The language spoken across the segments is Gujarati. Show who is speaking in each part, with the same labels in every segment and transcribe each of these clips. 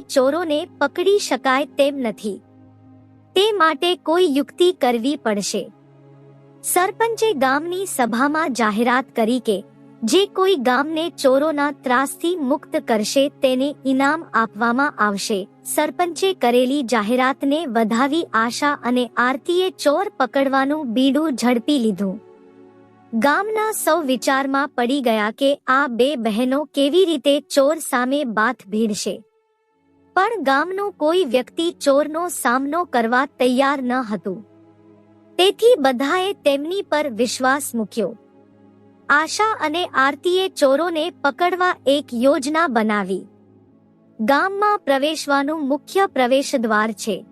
Speaker 1: ચોરોને પકડી શકાય તેમ નથી. તે માટે કોઈ યુક્તિ કરવી પડશે. સરપંચે ગામની સભામાં જાહેરાત કરી કે, જે કોઈ ગામને ચોરોના ત્રાસથી મુક્ત કરશે તેને ઇનામ આપવામાં આવશે. સરપંચે કરેલી જાહેરાતને વધાવી આશા અને આરતીએ ચોર પકડવાનું બીડું ઝડપી લીધું. ગામના સૌ વિચારમાં પડી ગયા કે આ બે બહેનો કેવી રીતે ચોર સામે બાથ ભીડશે. પણ ગામનો કોઈ વ્યક્તિ ચોરનો સામનો કરવા તૈયાર ન હતું. તેથી બધાએ તેમની પર વિશ્વાસ મૂક્યો. આશા અને આરતીએ ચોરોને પકડવા એક યોજના બનાવી. ગામમાં પ્રવેશવાનું મુખ્ય પ્રવેશદ્વાર છે.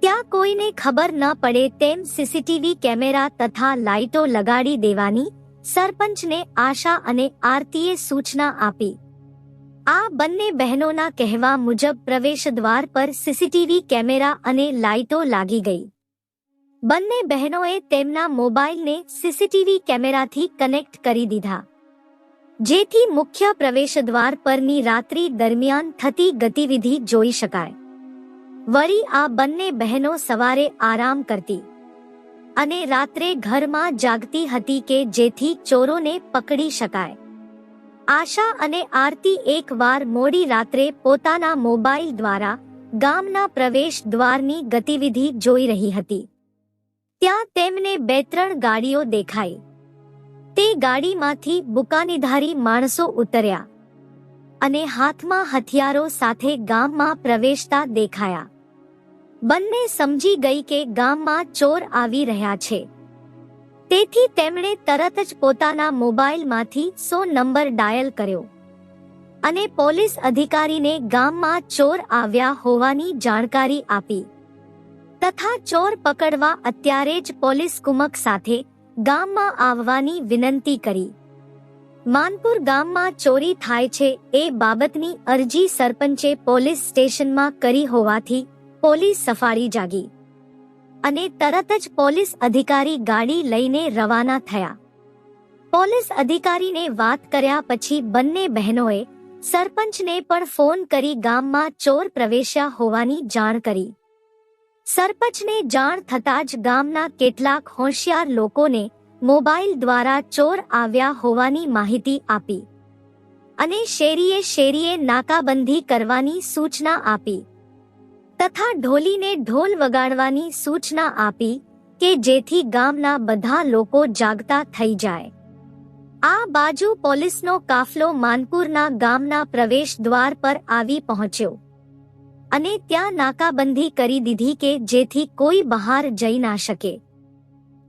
Speaker 1: ત્યાં કોઈને ખબર ન પડે તેમ સીસીટીવી કેમેરા તથા લાઇટો લગાડી દેવાની સરપંચને આશા અને આરતીએ સૂચના આપી. આ બંને બહેનોના કહેવા મુજબ પ્રવેશદ્વાર પર સીસીટીવી કેમેરા અને લાઇટો લાગી ગઈ. બંને બહેનોએ તેમના મોબાઈલને સીસીટીવી કેમેરાથી કનેક્ટ કરી દીધા. જેથી મુખ્ય પ્રવેશદ્વાર પરની રાત્રિ દરમિયાન થતી ગતિવિધિ જોઈ શકાય. વળી આ બંને બહેનો સવારે આરામ કરતી અને રાત્રે ઘરમાં જાગતી હતી કે જેથી ચોરોને પકડી શકાય. આશા અને આરતી એકવાર મોડી રાત્રે પોતાના મોબાઈલ દ્વારા ગામના પ્રવેશ દ્વારની ગતિવિધિ જોઈ રહી હતી. ત્યાં તેમને બે ત્રણ ગાડીઓ દેખાઈ. તે ગાડીમાંથી બુકાનીધારી માણસો ઉતર્યા અને હાથમાં હથિયારો સાથે ગામમાં પ્રવેશતા દેખાયા. બંને સમજી ગઈ કે ગામમાં ચોર આવી રહ્યા છે. તેથી તેમણે તરત જ પોતાના મોબાઈલમાંથી સો નંબર ડાયલ કર્યો. અને પોલીસ અધિકારીને ગામમાં ચોર આવ્યા હોવાની જાણકારી આપી. તથા ચોર પકડવા અત્યારે જ પોલીસ કુમક સાથે ગામમાં આવવાની વિનંતી કરી. માનપુર ગામમાં ચોરી થાય છે એ બાબતની અરજી સરપંચે પોલીસ સ્ટેશનમાં કરી હોવાથી પોલીસ સફાળી જાગી. અને તરત જ પોલીસ અધિકારી ગાડી લઈને રવાના થયા. પોલીસ અધિકારીને વાત કર્યા પછી બંને બહેનોએ સરપંચને પણ ફોન કરી ગામમાં ચોર પ્રવેશ્યા હોવાની જાણ કરી. સરપંચને જાણ થતાં જ ગામના કેટલાક હોશિયાર લોકોને મોબાઈલ દ્વારા ચોર આવ્યા હોવાની માહિતી આપી. અને શેરીએ શેરીએ નાકાબંધી કરવાની સૂચના આપી. તથા ઢોલીને ઢોલ વગાડવાની સૂચના આપી કે જેથી ગામના બધા લોકો જાગતા થઈ જાય. આ બાજુ પોલીસનો કાફલો માનપુરના ગામના પ્રવેશ દ્વાર પર આવી પહોંચ્યો. અને ત્યાં નાકાબંધી કરી દીધી કે જેથી કોઈ બહાર જઈ ના શકે.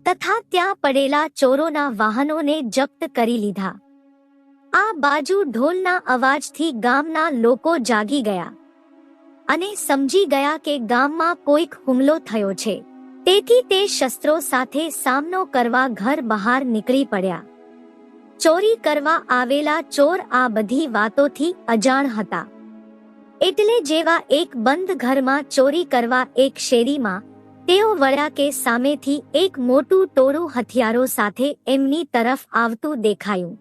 Speaker 1: તથા ત્યાં પડેલા ચોરોના વાહનોને જપ્ત કરી લીધા. આ બાજુ ઢોલના અવાજથી ગામના લોકો જાગી ગયા. અને સમજી ગયા કે ગામમાં કોઈક હુમલો થયો છે. તેથી તે શસ્ત્રો સાથે સામનો કરવા ઘર બહાર નીકળી પડ્યા. ચોરી કરવા આવેલા ચોર આ બધી વાતોથી અજાણ હતા. એટલે જેવા એક બંધ ઘરમાં ચોરી કરવા એક શેરીમાં, તેઓ વળ્યા કે સામેથી એક મોટું ટોળું હથિયારો સાથે એમની તરફ આવતું દેખાયું.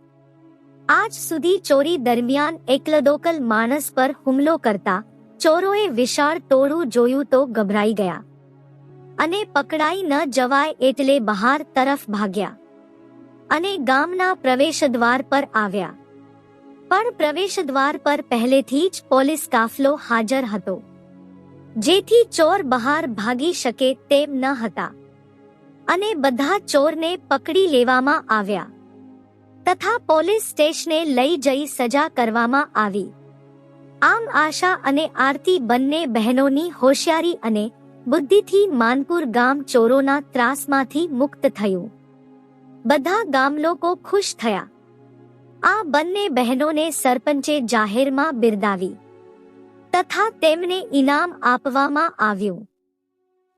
Speaker 1: આજ સુધી ચોરી દરમિયાન એકલદોકલ માણસ પર હુમલો કરતા ચોરોએ વિશાળ ટોળું જોયું તો ગભરાઈ ગયા. અને પકડાઈ ન જવાય એટલે બહાર તરફ ભાગ્યા. અને ગામના પ્રવેશદ્વાર પર આવ્યા. પણ પ્રવેશદ્વાર પર પહેલેથી જ પોલીસ કાફલો હાજર હતો. જેથી ચોર બહાર ભાગી શકે તેમ ન હતા. અને બધા ચોરને પકડી લેવામાં આવ્યા. તથા પોલીસ સ્ટેશને લઈ જઈ સજા કરવામાં આવી. આમ આશા અને આરતી બંને બહેનોની હોશિયારી અને બુદ્ધિથી માનપુર ગામ ચોરોના ત્રાસમાંથી મુક્ત થયું. બધા ગામલોકો ખુશ થયા. આ બંને બહેનોને સરપંચે જાહેરમાં બિરદાવી. તથા તેમને ઇનામ આપવામાં આવ્યું.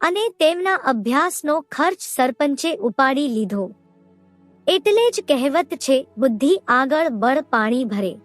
Speaker 1: અને તેમના અભ્યાસનો ખર્ચ સરપંચે ઉપાડી લીધો. એટલે જ કહેવત છે, બુદ્ધિ આગળ બળ પાણી ભરે.